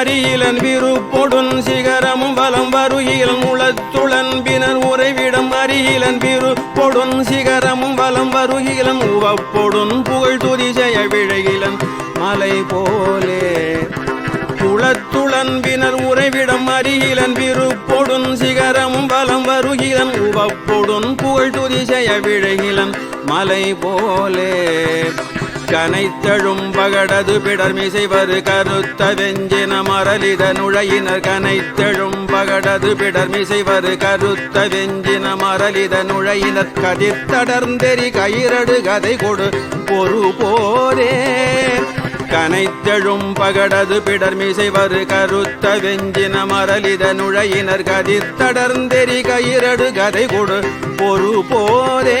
அறியிலன் விருப்பொடுன் சிகரமும் வலம் வருகில் முளத்துளன்பினர் உறைவிடம் அறியிலன் விருப்பொடுன் சிகரமும் வலம் வருகிலன் உவப்பொடுன் புகழ் துதி ஜெய விழகிலன் மலை போலே. குளத்துளன்பினர் உறைவிடம் அறிகிலன் விருப்பொடுன் சிகரமும் வலம் வருகிலன் உவப்பொடுன் புகழ் துதிசெய விழகிலன் மலை போலே. கனைத்தழும் பகடது பிடர்மிசைவரு கருத்த வெஞ்சின மரலித நுழையினர் கனைத்தழும் பகடது பிடர்மிசைவரு கருத்த வெஞ்சின மரலித நுழையினர் கதிர்த்தடர்ந்தெறி கயிரடு கதை கொடு பொறு போரே. கனைத்தெழும் பகடது பிடர் மிசைவரு கருத்த வெஞ்சின மரலித நுழையினர் கதிர்த்தடர்ந்தெறி கயிரடு கதை கொடு பொறு போரே.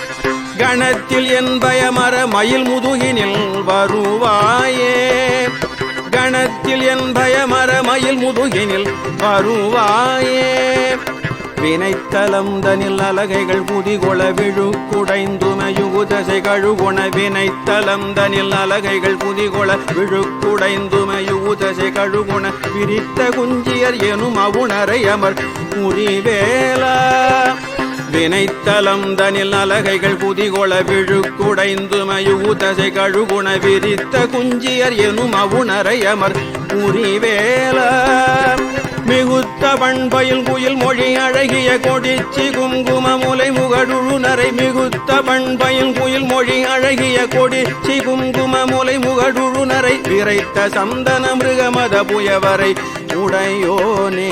கணத்தில் என் பயமர மயில் முதுகினில் வருவாயே. கணத்தில் என் பயமர மயில் முதுகினில் வருவாயே. வினைத்தலம் தனில் அலகைகள் குதிகொள விழு குடைந்துமயுகுதசை கழுகுண வினைத்தலம் தனில் அலகைகள் குதிகொள விழு குடைந்துமயுகுதசை கழுகுண விரித்த குஞ்சியர் எனும் அவுணரை அமர் முறிவேலா வினைத்தலம் தனில் அலகைகள் புதிகொள விழுக்குடைந்து மயூதசை கழுகுண விரித்த குஞ்சியர் எனும் அவுணரையமர் அமர் மிகுத்த பண்பயில் குயில் மொழி அழகிய கொடிச்சி குங்கும முலை முகடுழுநரை மிகுத்த பண்பயில் குயில் மொழி அழகிய கொடிச்சி குங்கும முலை முகடுழுநரை விரைத்த சந்தன மிருகமத புயவரை உடையோனே.